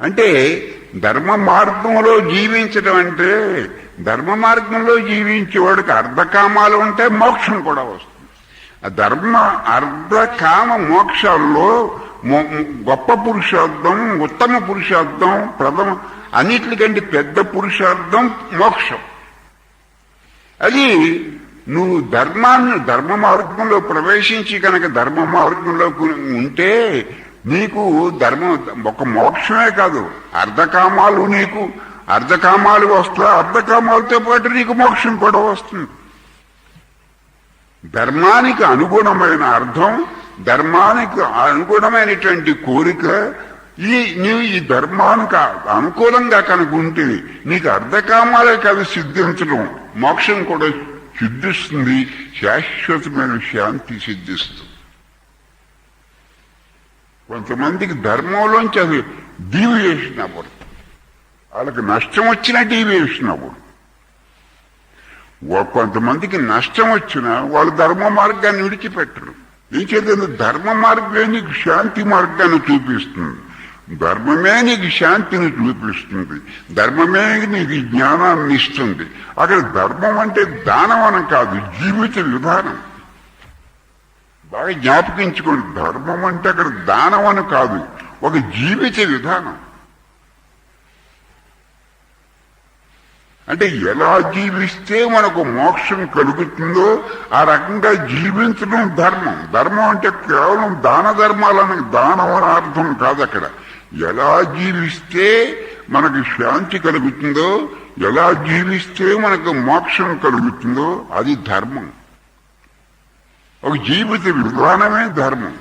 అంటే ధర్మ మార్గంలో జీవించడం అంటే ధర్మ మార్గంలో జీవించేవాడికి అర్ధకామాలు ఉంటే మోక్షం కూడా వస్తుంది. ఆ ధర్మ అర్ధకామ మోక్షాల్లో గొప్ప పురుషార్థం ఉత్తమ పురుషార్థం ప్రథమ అన్నిటికంటే పెద్ద పురుషార్థం మోక్షం. అది నువ్వు ధర్మాన్ని ధర్మ మార్గంలో ప్రవేశించి కనుక ధర్మ మార్గంలో ఉంటే నీకు ధర్మం ఒక మోక్షమే కాదు. అర్ధకామాలు నీకు అర్ధకామాలు వస్తా అర్ధకామాలతో పాటు నీకు మోక్షం కూడా వస్తుంది. ధర్మానికి అనుగుణమైన అర్థం ధర్మానికి అనుగుణమైనటువంటి కోరిక ఈ నీవు ఈ ధర్మానికి అనుకూలంగా కనుక నీకు అర్ధకామాలే కాదు సిద్ధించడం. మోక్షం కూడా సిద్ధిస్తుంది శాశ్వతమైన శాంతి సిద్ధిస్తుంది. కొంతమందికి ధర్మంలోంచి అది డీవియేషన్ వాళ్ళకి నష్టం వచ్చినా డీవియేషన్ అవ్వదు కొంతమందికి నష్టం వచ్చినా వాళ్ళు ధర్మ మార్గాన్ని విడిచిపెట్టరు. నీచేత ధర్మ మార్గమే నీకు శాంతి మార్గాన్ని చూపిస్తుంది. ధర్మమే నీకు శాంతిని చూపిస్తుంది. ధర్మమే నీకు జ్ఞానాన్ని ఇస్తుంది. అక్కడ ధర్మం అంటే దానం కాదు జీవిత విధానం. బాగా జ్ఞాపకించుకోండి. ధర్మం అంటే అక్కడ దానం అని కాదు. ఒక జీవిత విధానం. అంటే ఎలా జీవిస్తే మనకు మోక్షం కలుగుతుందో ఆ రకంగా జీవించడం ధర్మం. ధర్మం అంటే కేవలం దాన ధర్మాలని దానం అని అర్థం కాదు అక్కడ. ఎలా జీవిస్తే మనకు శాంతి కలుగుతుందో ఎలా జీవిస్తే మనకు మోక్షం కలుగుతుందో అది ధర్మం. ఒక జీవిత విధానమే ధర్మం